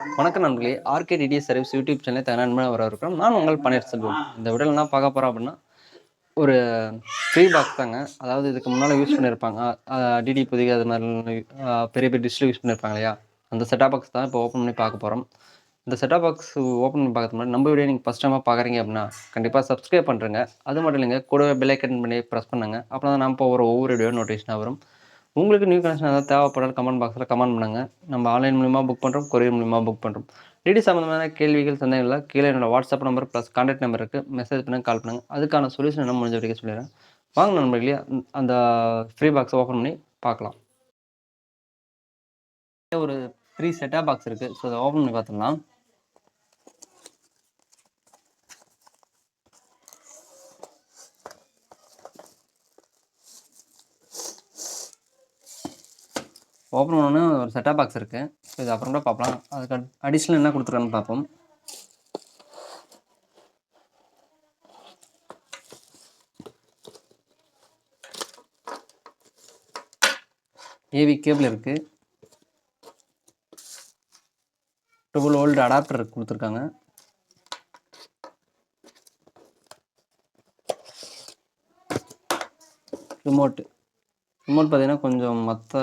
வணக்கம் நண்பர்களே. R K D T S service YouTube channel தகவல் வர இருக்கிறோம் நான் உங்கள் பன்னீர்செல்வம் இந்த விடல் என்ன பார்க்க போகிறோம் அப்படின்னா ஒரு ஃப்ரீ பாக்ஸ் தாங்க. அதாவது இதுக்கு முன்னால் யூஸ் பண்ணியிருப்பாங்க. டிடி புதிய அது மாதிரி பெரிய பெரிய டிஷ்ஷில் யூஸ் பண்ணியிருப்பாங்க இல்லையா? அந்த செட்டாப் பாக்ஸ் தான் இப்போ ஓப்பன் பண்ணி பார்க்க போகிறோம் இந்த செட்டாப் பாக்ஸ் ஓப்பன் பண்ணி பார்க்கறது முன்னாடி நம்ம வீடியோ நீங்கள் ஃபஸ்ட் டைமாக பார்க்குறீங்க அப்படின்னா கண்டிப்பாக சப்ஸ்கிரைப் பண்ணுறேங்க அது மட்டும் இல்லைங்க கூடவே பெல் ஐக்கன் பண்ணி ப்ரெஸ் பண்ணுங்கள் அப்போ தான் நம்ம போகிற ஒவ்வொரு வீடியோ நோட்டிஃபிகேஷனாக வரும். உங்களுக்கு நியூ கனெக்ஷன் ஏதாவது தேவைப்படாத கமெண்ட் பாக்ஸில் கமெண்ட் பண்ணுங்க. நம்ம ஆன்லைன் மூலிமா புக் பண்ணுறோம் கொரியர் மூலிமா புக் பண்ணுறோம் டிடி சம்மந்தமான கேள்விகள் சந்தேகங்கள் கீழே என்னோடய WhatsApp number plus contact number இருக்குது மெசேஜ் பண்ணி கால் பண்ணுங்கள் அதுக்கான சொல்யூஷன் என்ன முடிஞ்ச வரைக்கும் சொல்லிடுறேன். வாங்க நண்பர்களே அந்த- ஃப்ரீ பாக்ஸை ஓப்பன் பண்ணி பார்க்கலாம். ஒரு த்ரீ செட்டாக பாக்ஸ் இருக்குது ஸோ அதை ஓப்பன் பண்ணி பார்த்தோம்னா ஓப்பன் பண்ணோன்னே ஒரு செட்டாக பாக்ஸ் இருக்குது ஸோ இது அப்புறம் கூட பார்க்கலாம் அதுக்கு அடிஷ்னல் என்ன கொடுத்துருக்கான்னு பார்ப்போம் ஏவி கேபிள் இருக்குது ட்ரிபிள் ஓல்டு அடாப்டர் கொடுத்துருக்காங்க. ரிமோட்டு ரிமோட் பார்த்தீங்கன்னா கொஞ்சம் மற்ற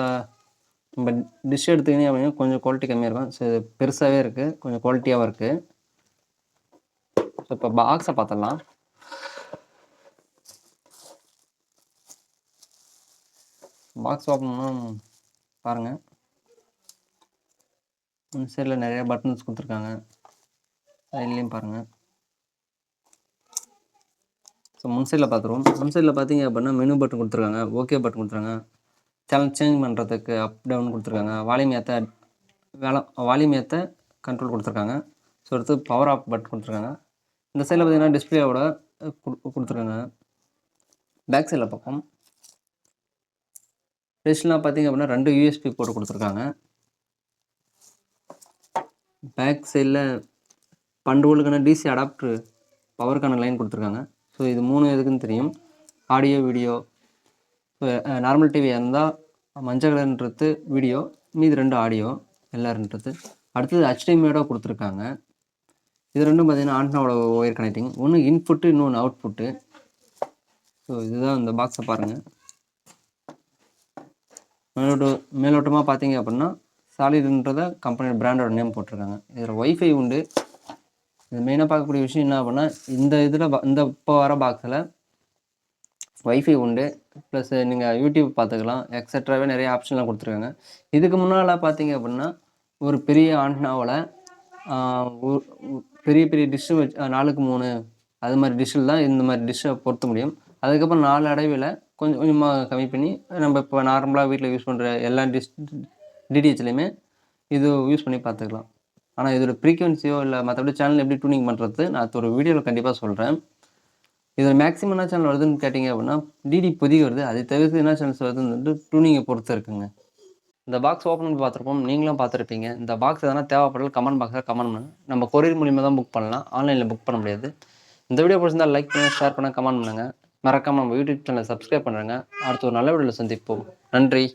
நம்ம டிஷ் எடுத்துக்கினே அப்படின்னா கொஞ்சம் குவாலிட்டி கம்மியாக இருக்கும். ஸோ இது பெருசாகவே இருக்குது கொஞ்சம் குவாலிட்டியாகவும் இருக்குது ஸோ இப்போ பாக்ஸை பார்த்துடலாம் பாக்ஸ் ஓப்பன் பாருங்கள் இந்த சைடில் நிறைய பட்டன்ஸ் கொடுத்துருக்காங்க. அதுலேயும் பாருங்கள் ஸோ முன் சைடில் பார்த்துருவோம் முன் சைடில் பார்த்தீங்க அப்படின்னா மெனு பட்டன் கொடுத்துருக்காங்க. ஓகே பட்டன் கொடுத்துருக்காங்க. சேனல் சேஞ்ச் பண்ணுறதுக்கு அப் டவுன் கொடுத்துருக்காங்க. வால்யூம் ஏற்ற வேலை வால்யூம் ஏற்ற கண்ட்ரோல் கொடுத்துருக்காங்க. ஸோ அடுத்து பவர் ஆஃப் பட் கொடுத்துருக்காங்க. இந்த சைடில் பார்த்தீங்கன்னா டிஸ்பிளேவோட கொடுத்துருக்காங்க. பேக் சைடில் பக்கம் டிஷ்லாம் பார்த்தீங்க அப்படின்னா ரெண்டு யூஎஸ்பி போட்டு கொடுத்துருக்காங்க. பேக் சைடில் பண்டுகளுக்கான டிசி அடாப்டர் பவருக்கான லைன் கொடுத்துருக்காங்க. ஸோ இது மூணு எதுக்குன்னு தெரியும்? ஆடியோ வீடியோ நார்மல் டிவி இருந்தால் மஞ்சள் கலர்ன்றது வீடியோ மீதி ரெண்டு ஆடியோ எல்லாருன்றது. அடுத்தது ஹெச்டிஎம்ஐயோட கொடுத்துருக்காங்க. இது ரெண்டும் பார்த்தீங்கன்னா ஆண்டனோட ஒயர் கனெக்டிங் ஒன்று இன்புட்டு இன்னொன்று அவுட்புட்டு ஸோ இதுதான் இந்த பாக்ஸை பாருங்கள் மேலோட்டு மேலோட்டமாக பார்த்தீங்க அப்படின்னா சாலிடுன்றத கம்பெனியோட பிராண்டோட நேம் போட்டிருக்காங்க இதில் ஒய்ஃபை உண்டு. இது மெயினாக பார்க்கக்கூடிய விஷயம் என்ன அப்படின்னா இந்த இதில் இந்த இப்போ வர பாக்ஸில் ஒய்ஃபை உண்டு. ப்ளஸ் நீங்கள் யூடியூப் பார்த்துக்கலாம். எக்ஸட்ராவே நிறைய ஆப்ஷன்லாம் கொடுத்துருக்காங்க. இதுக்கு முன்னால் பார்த்தீங்க அப்படின்னா ஒரு பெரிய ஆண்டனாவில் பெரிய பெரிய டிஷ்ஷு வச்சு நாலுக்கு மூணு. அது மாதிரி டிஷ்ஷில் தான் இந்த மாதிரி டிஷ்ஷை பொருத்த முடியும். அதுக்கப்புறம் நாலு அடைவில் கொஞ்சம் கொஞ்சமாக கம்மி பண்ணி நம்ம இப்போ நார்மலாக வீட்டில் யூஸ் பண்ணுற எல்லா டிஷ் டிடிஹெச்லேயுமே இது யூஸ் பண்ணி பார்த்துக்கலாம். ஆனால் இதோட ஃப்ரீக்வன்சியோ இல்லை மற்றபடி சேனல் எப்படி டூனிங் பண்ணுறது நான் ஒரு வீடியோவில் கண்டிப்பாக சொல்கிறேன் இதில் மேக்ஸிமம் என்ன சேனல் வருதுன்னு கேட்டிங்க அப்படின்னா டிடி புதிய வருது. அதை தவிர்த்து என்ன சேனல்ஸ் வருதுன்னு வந்து டூனிங்கை பொறுத்து இருக்குங்க. இந்த பாக்ஸ் ஓப்பன் பண்ணி பார்த்துருப்போம். நீங்களும் பார்த்துருப்பீங்க. இந்த பாக்ஸ் எதனா தேவைப்படல கமெண்ட் பாக்ஸில் கமெண்ட் பண்ணுங்க. நம்ம கொரியர் மூலியமாக தான் புக் பண்ணலாம். ஆன்லைனில் புக் பண்ண முடியாது. இந்த வீடியோ பிடிச்சிருந்தா லைக் பண்ணுங்கள் ஷேர் பண்ணால் கமெண்ட் பண்ணுங்கள் மறக்காமல் நம்ம யூடியூப் சேனலை சப்ஸ்கிரைப் பண்ணுறேங்க அடுத்த ஒரு நல்ல வீடியோவில் சந்திப்போம். நன்றி.